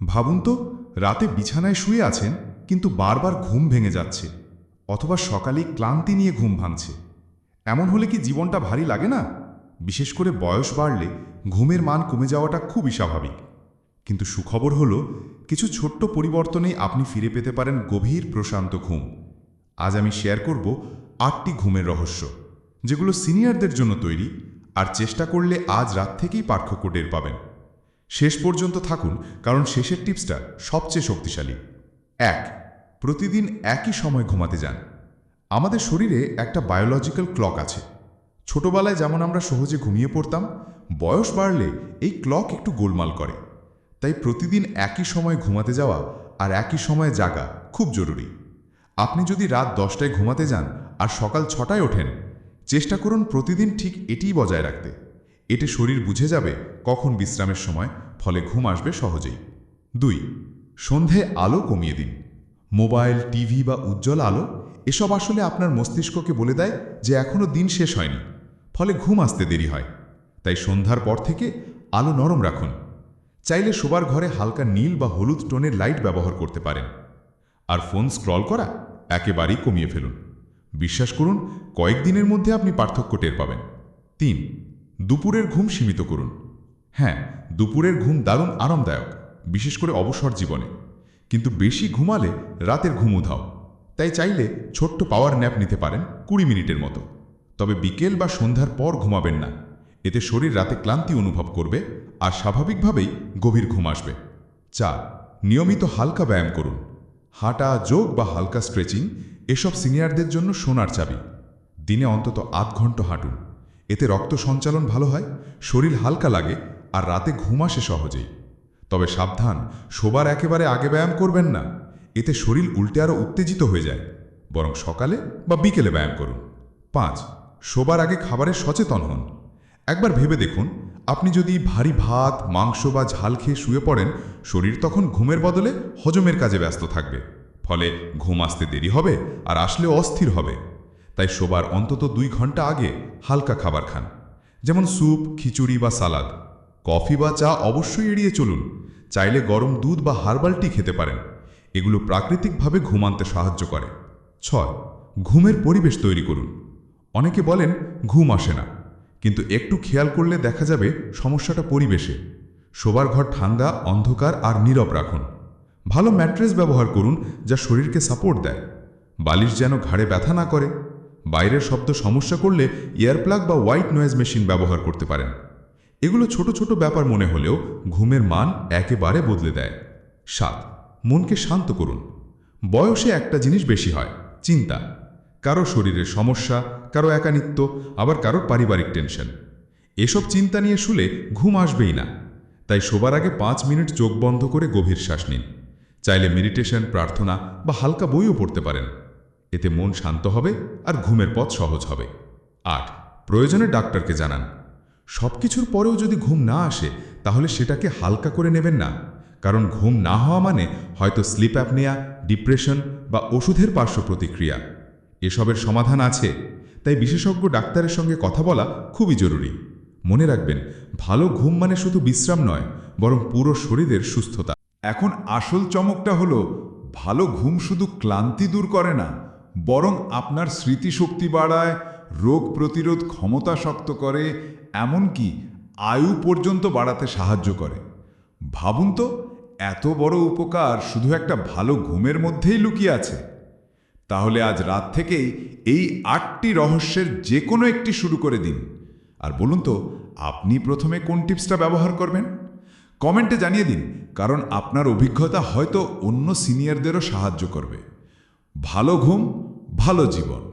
ভাবুন তো, রাতে বিছানায় শুয়ে আছেন, কিন্তু বারবার ঘুম ভেঙে যাচ্ছে, অথবা সকালে ক্লান্তি নিয়ে ঘুম ভাঙছে। এমন হলে কি জীবনটা ভারী লাগে না? বিশেষ করে বয়স বাড়লে ঘুমের মান কমে যাওয়াটা খুবই স্বাভাবিক। কিন্তু সুখবর হলো, কিছু ছোট্ট পরিবর্তনেই আপনি ফিরে পেতে পারেন গভীর প্রশান্ত ঘুম। আজ আমি শেয়ার করব আটটি ঘুমের রহস্য, যেগুলো সিনিয়রদের জন্য তৈরি, আর চেষ্টা করলে আজ রাত থেকেই পার্থক্য টের পাবেন। শেষ পর্যন্ত থাকুন, কারণ শেষের টিপসটা সবচেয়ে শক্তিশালী। এক, প্রতিদিন একই সময় ঘুমাতে যান। আমাদের শরীরে একটা বায়োলজিক্যাল ক্লক আছে। ছোটবেলায় যেমন আমরা সহজে ঘুমিয়ে পড়তাম, বয়স বাড়লে এই ক্লক একটু গোলমাল করে। তাই প্রতিদিন একই সময় ঘুমাতে যাওয়া আর একই সময়ে জাগা খুব জরুরি। আপনি যদি রাত দশটায় ঘুমাতে যান আর সকাল ছটায় ওঠেন, চেষ্টা করুন প্রতিদিন ঠিক এটিই বজায় রাখতে। এতে শরীর বুঝে যাবে কখন বিশ্রামের সময় ফলে ঘুম আসবে সহজেই। দুই, সন্ধে আলো কমিয়ে দিন। মোবাইল, টিভি বা উজ্জ্বল আলো, এসব আসলে আপনার মস্তিষ্ককে বলে দেয় যে এখনও দিন শেষ হয়নি, ফলে ঘুম আসতে দেরি হয়। তাই সন্ধ্যার পর থেকে আলো নরম রাখুন। চাইলে শোবার ঘরে হালকা নীল বা হলুদ টোনের লাইট ব্যবহার করতে পারেন। আর ফোন স্ক্রল করা একেবারেই কমিয়ে ফেলুন। বিশ্বাস করুন, কয়েকদিনের মধ্যে আপনি পার্থক্য টের পাবেন। তিন, দুপুরের ঘুম সীমিত করুন। হ্যাঁ দুপুরের ঘুম দারুণ আরামদায়ক, বিশেষ করে অবসর জীবনে। কিন্তু বেশি ঘুমালে রাতের ঘুম উধাও। তাই চাইলে ছোট্ট পাওয়ার ন্যাপ নিতে পারেন কুড়ি মিনিটের মতো। তবে বিকেল বা সন্ধ্যার পর ঘুমাবেন না। এতে শরীর রাতে ক্লান্তি অনুভব করবে আর স্বাভাবিকভাবেই গভীর ঘুম আসবে। চার, নিয়মিত হালকা ব্যায়াম করুন। হাঁটা, যোগ বা হালকা স্ট্রেচিং এসব সিনিয়রদের জন্য সোনার চাবি। দিনে অন্তত আধ ঘণ্টা হাঁটুন। এতে রক্ত সঞ্চালন ভালো হয়, শরীর হালকা লাগে আর রাতে ঘুম আসে সহজেই। তবে সাবধান, শোবার একেবারে আগে ব্যায়াম করবেন না। এতে শরীর উল্টে আরও উত্তেজিত হয়ে যায়। বরং সকালে বা বিকেলে ব্যায়াম করুন। পাঁচ, শোবার আগে খাবারে সচেতন হন। একবার ভেবে দেখুন, আপনি যদি ভারী ভাত, মাংস বা ঝাল খেয়ে শুয়ে পড়েন, শরীর তখন ঘুমের বদলে হজমের কাজে ব্যস্ত থাকবে। ফলে ঘুম আসতে দেরি হবে আর আসলেও অস্থির হবে। তাই শোবার অন্তত দুই ঘণ্টা আগে হালকা খাবার খান। যেমন স্যুপ, খিচুড়ি বা সালাদ। কফি বা চা অবশ্যই এড়িয়ে চলুন। চাইলে গরম দুধ বা হার্বাল টি খেতে পারেন। এগুলো প্রাকৃতিকভাবে ঘুম আনতে সাহায্য করে। ছয়, ঘুমের পরিবেশ তৈরি করুন। অনেকে বলেন, ঘুম আসে না। কিন্তু একটু খেয়াল করলে দেখা যাবে সমস্যাটা পরিবেশে। শোবার ঘর ঠান্ডা, অন্ধকার আর নীরব রাখুন। ভালো ম্যাট্রেস ব্যবহার করুন যা শরীরকে সাপোর্ট দেয়। বালিশ যেন ঘাড়ে ব্যথা না করে। বাইরের শব্দ সমস্যা করলে এয়ারপ্লাগ বা হোয়াইট নয়েজ মেশিন ব্যবহার করতে পারেন। এগুলো ছোট ছোট ব্যাপার মনে হলেও ঘুমের মান একেবারে বদলে দেয়। সাত, মনকে শান্ত করুন। বয়সে একটা জিনিস বেশি হয়, চিন্তা। কারও শরীরের সমস্যা, কারও একানিত্ব, আবার কারও পারিবারিক টেনশন। এসব চিন্তা নিয়ে শুলে ঘুম আসবেই না। তাই শোবার আগে পাঁচ মিনিট চোখ বন্ধ করে গভীর শ্বাস নিন। চাইলে মেডিটেশন, প্রার্থনা বা হালকা বইও পড়তে পারেন। এতে মন শান্ত হবে আর ঘুমের পথ সহজ হবে। আট, প্রয়োজনে ডাক্তারকে জানান। সব কিছুর পরেও যদি ঘুম না আসে, তাহলে সেটাকে হালকা করে নেবেন না। কারণ ঘুম না হওয়া মানে হয়তো স্লিপ অ্যাপনিয়া, ডিপ্রেশন বা ওষুধের পার্শ্ব প্রতিক্রিয়া। এসবের সমাধান আছে, তাই বিশেষজ্ঞ ডাক্তারের সঙ্গে কথা বলা খুবই জরুরি। মনে রাখবেন, ভালো ঘুম মানে শুধু বিশ্রাম নয়, বরং পুরো শরীরের সুস্থতা। এখন আসল চমকটা হলো, ভালো ঘুম শুধু ক্লান্তি দূর করে না, বরং আপনার স্মৃতিশক্তি বাড়ায়, রোগ প্রতিরোধ ক্ষমতা শক্ত করে এমনকি আয়ু পর্যন্ত বাড়াতে সাহায্য করে। ভাবুন তো, এত বড় উপকার শুধু একটা ভালো ঘুমের মধ্যেই লুকিয়ে আছে। তাহলে আজ রাত থেকেই এই আটটি রহস্যের যে কোনো একটি শুরু করে দিন। আর বলুন তো, আপনি প্রথমে কোন টিপসটা ব্যবহার করবেন? কমেন্টে জানিয়ে দিন, কারণ আপনার অভিজ্ঞতা হয়তো অন্য সিনিয়রদেরও সাহায্য করবে। ভালো ঘুম, ভালো জীবন।